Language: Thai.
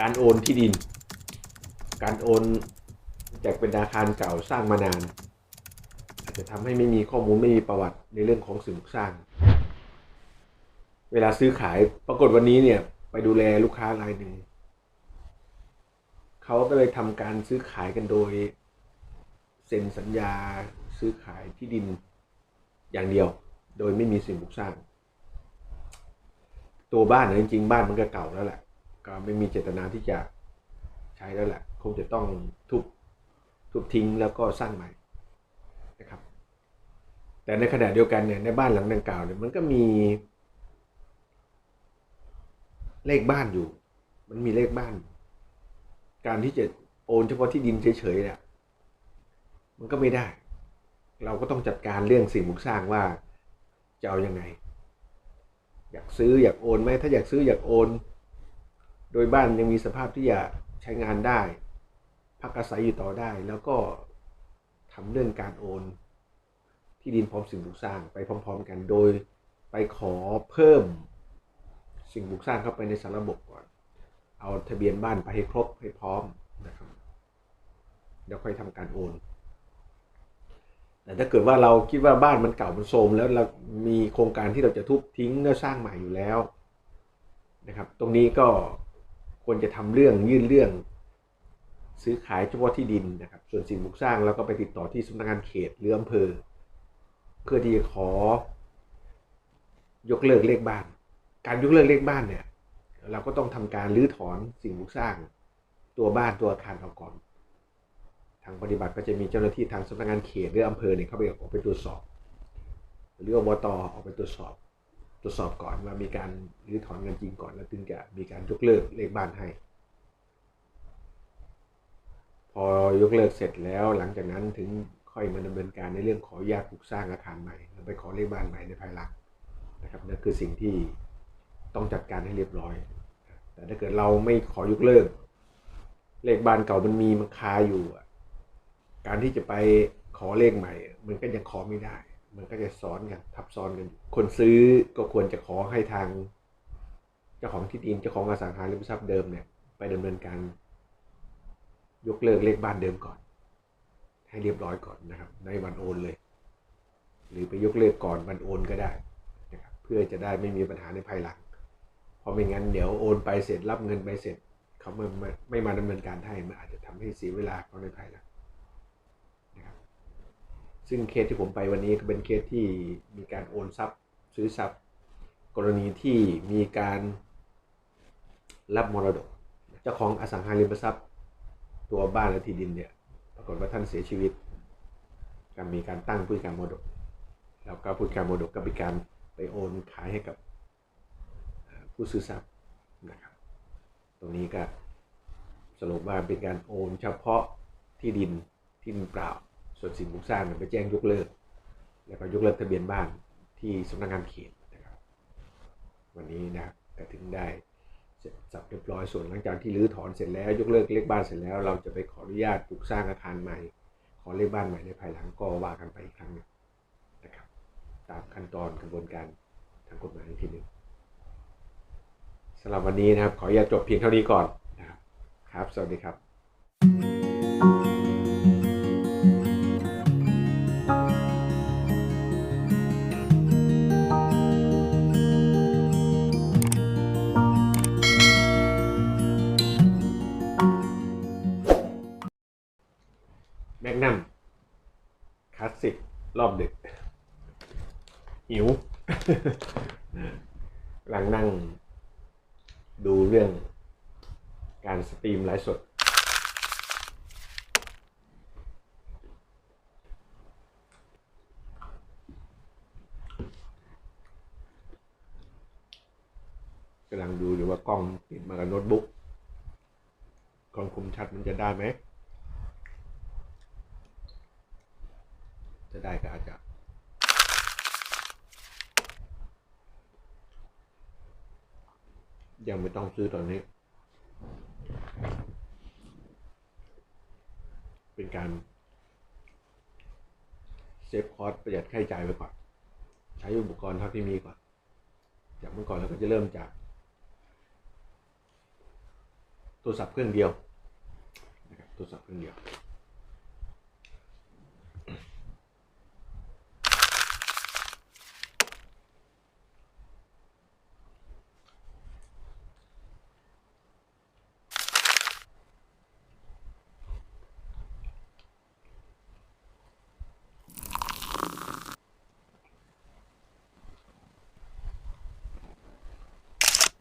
การโอนที่ดิน การโอนจากเป็นอาคารเก่าสร้างมานาน อาจจะทำให้ไม่มีข้อมูลไม่มีประวัติในเรื่องของสิ่งปลูกสร้าง เวลาซื้อขายปรากฏวันนี้เนี่ย ไปดูแลลูกค้ารายหนึ่งเขาก็เลยทำการซื้อขายกันโดยเซ็นสัญญาซื้อขายที่ดินอย่างเดียว โดยไม่มีสิ่งปลูกสร้าง ตัวบ้านนะจริงๆบ้านมันก็เก่าแล้วแหละ ก็ไม่มีเจตนาที่จะใช้แล้วแหละ คงจะต้องทุบทุบทิ้งแล้วก็สร้างใหม่นะครับ แต่ในขณะเดียวกันเนี่ยในบ้านหลังดังกล่าวเนี่ยมันก็มี เลขบ้านอยู่ มันมีเลขบ้าน การที่จะโอนเฉพาะที่ดินเฉยๆเนี่ยมันก็ไม่ได้ เราก็ต้องจัดการเรื่องสิ่งปลูกสร้างว่าจะเอายังไง อยากซื้ออยากโอนไหมถ้าอยากซื้ออยากโอน โดยบ้านยังมีสภาพที่จะใช้งานได้ พักอาศัยอยู่ต่อได้ แล้วก็ทำเรื่องการโอน ที่ดินพร้อมสิ่งปลูกสร้างไปพร้อม ๆ กันโดยไปขอเพิ่มสิ่งปลูกสร้างเข้าไปในสารระบบก่อน เอาทะเบียนบ้านไปให้ครบให้พร้อมนะครับแล้วค่อยทำการโอนแต่ถ้าเกิดว่าเราคิดว่าบ้านมันเก่ามันโทรมแล้วเรามีโครงการที่เราจะทุบทิ้งแล้วสร้างใหม่อยู่แล้วนะครับ ตรงนี้ก็ ควรจะทำเรื่องยื่นเรื่อง ซื้อขายเฉพาะที่ดินนะครับ ส่วนสิ่งปลูกสร้างเราก็ไปติดต่อที่สำนักงานเขตหรืออำเภอ เพื่อที่จะขอ ยกเลิกเลขบ้าน การยกเลิกเลขบ้านเนี่ย เราก็ต้องทำการรื้อถอนสิ่งปลูกสร้าง ตัวบ้านตัวอาคารออกก่อนทางปฏิบัติก็จะมีเจ้าหน้าที่ทางสำนักงานเขตหรืออำเภอเนี่ยเข้าไปออกไปตรวจสอบ หรืออบตออกไปตรวจสอบ ตรวจสอบก่อนว่ามีการรื้อถอนเงินจริงก่อนแล้วถึงจะมีการยกเลิกเลขบ้านให้ พอยกเลิกเสร็จแล้วหลังจากนั้นถึงค่อยมาดำเนินการในเรื่องขออนุญาตปลูกสร้างอาคารใหม่แล้วไปขอเลขบ้านใหม่ในภายหลังนะครับนั่นคือสิ่งที่ต้องจัดการให้เรียบร้อย แต่ถ้าเกิดเราไม่ขอยกเลิก เลขบ้านเก่ามันมีมันคาอยู่ การที่จะไปขอเลขใหม่ มันก็ยังขอไม่ได้ มันก็จะซ้อนกันทับซ้อนกัน คนซื้อก็ควรจะขอให้ทาง เจ้าของที่ดินเจ้าของอสังหาริมทรัพย์เดิมเนี่ยไปดำเนินการ ยกเลิกเลขบ้านเดิมก่อน ให้เรียบร้อยก่อนนะครับ ในวันโอนเลย หรือไปยกเลิกก่อนวันโอนก็ได้นะครับเพื่อจะได้ไม่มีปัญหาในภายหลังเพราะไม่งั้นเดี๋ยวโอนไปเสร็จรับเงินไปเสร็จเขาไม่ไม่มาดำเนินการให้มันอาจจะทำให้เสียเวลาเขาในภายหลัง ซึ่งเคสที่ผมไปวันนี้ก็เป็นเคสที่มีการโอนทรัพย์ซื้อทรัพย์ กรณีที่มีการรับมรดก เจ้าของอสังหาริมทรัพย์ ตัวบ้านและที่ดินเนี่ยปรากฏว่าท่านเสียชีวิตก็มีการตั้งผู้จัดการมรดก แล้วก็ผู้จัดการมรดกก็มีการไปโอนขายให้กับผู้ซื้อทรัพย์นะครับ ตรงนี้ก็สรุปว่าเป็นการโอนเฉพาะที่ดินที่ดินเปล่า ส่วนสิ่งปลูกสร้างเนี่ยไปแจ้งยกเลิก แล้วก็ยกเลิกทะเบียนบ้านที่สำนักงานเขตนะครับ วันนี้นะครับก็ถึงได้เสร็จสับเรียบร้อยส่วนหลังจากที่รื้อถอนเสร็จแล้วยกเลิกเลขบ้านเสร็จแล้ว เราจะไปขออนุญาตปลูกสร้างอาคารใหม่ ขอเลขบ้านใหม่ในภายหลังก็ว่ากันไปอีกครั้งนะครับ ตามขั้นตอนกระบวนการทางกฎหมายอีกทีหนึ่งสำหรับวันนี้นะครับ ขออนุญาตจบเพียงเท่านี้ก่อนนะครับครับสวัสดีครับ ลาสสิกรอบดึก หิวกำลังนั่ง ดูเรื่องการสตรีมไลฟ์สด กำลังดูอยู่ว่ากล้องติดมากับโน้ตบุ๊กกล้องคมชัดมันจะได้ไหม จะได้ก็อาจจะยังไม่ต้องซื้อตอนนี้ เป็นการเซฟคอสประหยัดค่าใช้จ่ายไปก่อน ใช้อุปกรณ์เท่าที่มีก่อน จากเมื่อก่อนเราก็จะเริ่มจาก โทรศัพท์เครื่องเดียวนะครับโทรศัพท์เครื่องเดียว